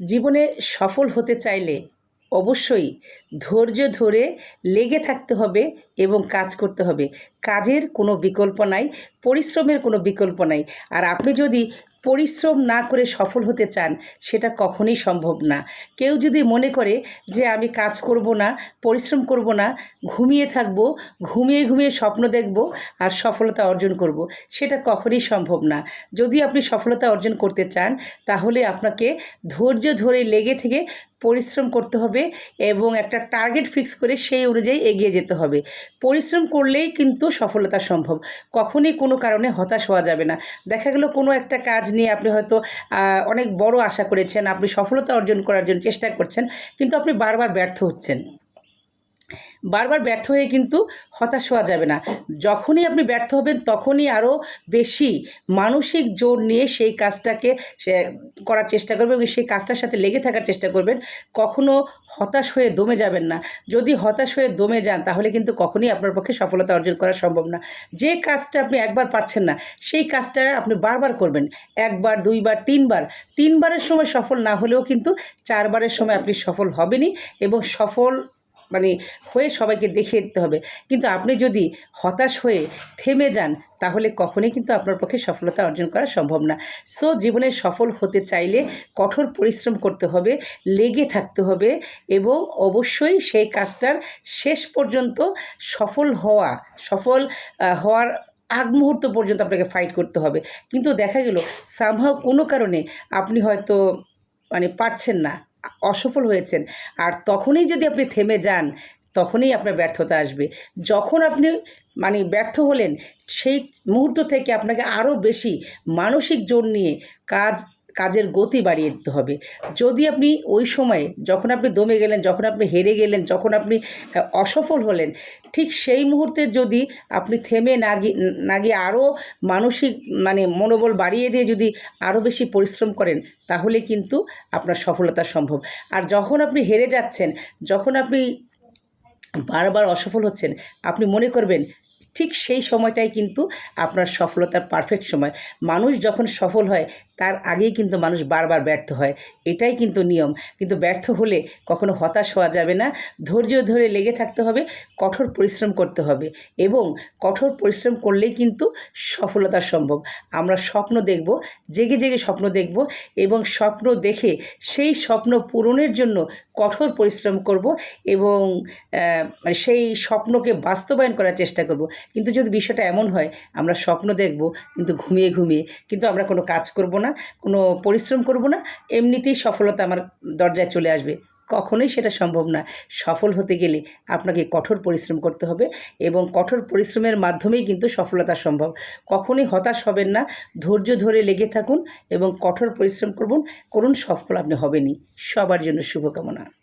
জীবনে সফল হতে চাইলে অবশ্যই ধৈর্য ধরে লেগে থাকতে হবে এবং কাজ করতে হবে। কাজের কোনো বিকল্প নাই। পরিশ্রমের কোনো বিকল্প নাই। আর আপনি যদি পরিশ্রম না করে সফল হতে চান, সেটা কখনই সম্ভব না। কেউ যদি মনে করে যে আমি কাজ করব না, পরিশ্রম করব না, ঘুমিয়ে থাকব, ঘুমিয়ে ঘুমিয়ে স্বপ্ন দেখব আর সফলতা অর্জন করব, সেটা কখনই সম্ভব না। যদি আপনি সফলতা অর্জন করতে চান, তাহলে আপনাকে ধৈর্য ধরে লেগে থেকে পরিশ্রম করতে হবে এবং একটা টার্গেট ফিক্স করে সেই অনুযায়ী এগিয়ে যেতে হবে। পরিশ্রম করলেই কিন্তু সফলতা সম্ভব। কখনই কোনো কারণে হতাশ হওয়া যাবে না। দেখা গেল কোনো একটা কাজ নিয়ে আপনি হয়তো অনেক বড় আশা করেছেন, আপনি সফলতা অর্জন করার জন্য চেষ্টা করছেন, কিন্তু আপনি বারবার ব্যর্থ হচ্ছেন। বারবার ব্যর্থ হয়ে কিন্তু হতাশ হওয়া যাবে না। যখনই আপনি ব্যর্থ হবেন, তখনই আরও বেশি মানসিক জোর নিয়ে সেই কাজটাকে সে করার চেষ্টা করবেন এবং সেই কাজটার সাথে লেগে থাকার চেষ্টা করবেন। কখনো হতাশ হয়ে দমে যাবেন না। যদি হতাশ হয়ে দমে যান, তাহলে কিন্তু কখনই আপনার পক্ষে সফলতা অর্জন করা সম্ভব না। যে কাজটা আপনি একবার পারছেন না, সেই কাজটা আপনি বারবার করবেন। একবার, দুইবার, তিনবার। তিনবারের সময় সফল না হলেও কিন্তু চারবারের সময় আপনি সফল হবেনই এবং সফল মানে হয়ে সবাইকে দেখিয়ে দিতে হবে। কিন্তু আপনি যদি হতাশ হয়ে থেমে যান, তাহলে কখনোই কিন্তু আপনার পক্ষে সফলতা অর্জন করা সম্ভব না। সো, জীবনে সফল হতে চাইলে কঠোর পরিশ্রম করতে হবে, লেগে থাকতে হবে এবং অবশ্যই সেই কাজটার শেষ পর্যন্ত সফল হওয়া, সফল হওয়ার আগ মুহূর্ত পর্যন্ত আপনাকে ফাইট করতে হবে। কিন্তু দেখা গেল সামহাও কোনো কারণে আপনি হয়তো মানে পারছেন না। অসফল হয়েছেন। আর তখনই যদি আপনি থেমে যান, তখনই আপনার ব্যর্থতা আসবে। যখন আপনি মানে ব্যর্থ হলেন, সেই মুহূর্ত থেকে আপনাকে আরও বেশি মানসিক জোর নিয়ে কাজ কাজের গতি বাড়িয়ে দিতে হবে। যদি আপনি ওই সময়ে যখন আপনি দমে গেলেন, যখন আপনি হেরে গেলেন, যখন আপনি অসফল হলেন, ঠিক সেই মুহূর্তে যদি আপনি থেমে না গিয়ে না গিয়ে আরও মানসিক মানে মনোবল বাড়িয়ে দিয়ে যদি আরও বেশি পরিশ্রম করেন, তাহলে কিন্তু আপনার সফলতা সম্ভব। আর যখন আপনি হেরে যাচ্ছেন, যখন আপনি বারবার অসফল হচ্ছেন, আপনি মনে করবেন ঠিক সেই সময়টাই কিন্তু আপনার সফলতার পারফেক্ট সময়। মানুষ যখন সফল হয়, তার আগেই কিন্তু মানুষ বারবার ব্যর্থ হয়। এটাই কিন্তু নিয়ম। কিন্তু ব্যর্থ হলে কখনো হতাশ হওয়া যাবে না। ধৈর্য ধরে লেগে থাকতে হবে, কঠোর পরিশ্রম করতে হবে এবং কঠোর পরিশ্রম করলেই কিন্তু সফলতা সম্ভব। আমরা স্বপ্ন দেখব, জেগে জেগে স্বপ্ন দেখব এবং স্বপ্ন দেখে সেই স্বপ্ন পূরণের জন্য কঠোর পরিশ্রম করব এবং মানে সেই স্বপ্নকে বাস্তবায়ন করার চেষ্টা করব। কিন্তু যদি বিষয়টা এমন হয়, আমরা স্বপ্ন দেখব, কিন্তু ঘুমিয়ে ঘুমিয়ে, কিন্তু আমরা কোনো কাজ করব না, কোনো পরিশ্রম করব না, এমনিতেই সফলতা আমার দরজায় চলে আসবে। কখনোই সেটা সম্ভব না। সফল হতে গেলে আপনাকে কঠোর পরিশ্রম করতে হবে এবং কঠোর পরিশ্রমের মাধ্যমেই কিন্তু সফলতা সম্ভব। কখনোই হতাশ হবেন না, ধৈর্য ধরে লেগে থাকুন এবং কঠোর পরিশ্রম করুন। করুন, সফল আপনি হবেনই। সবার জন্য শুভকামনা।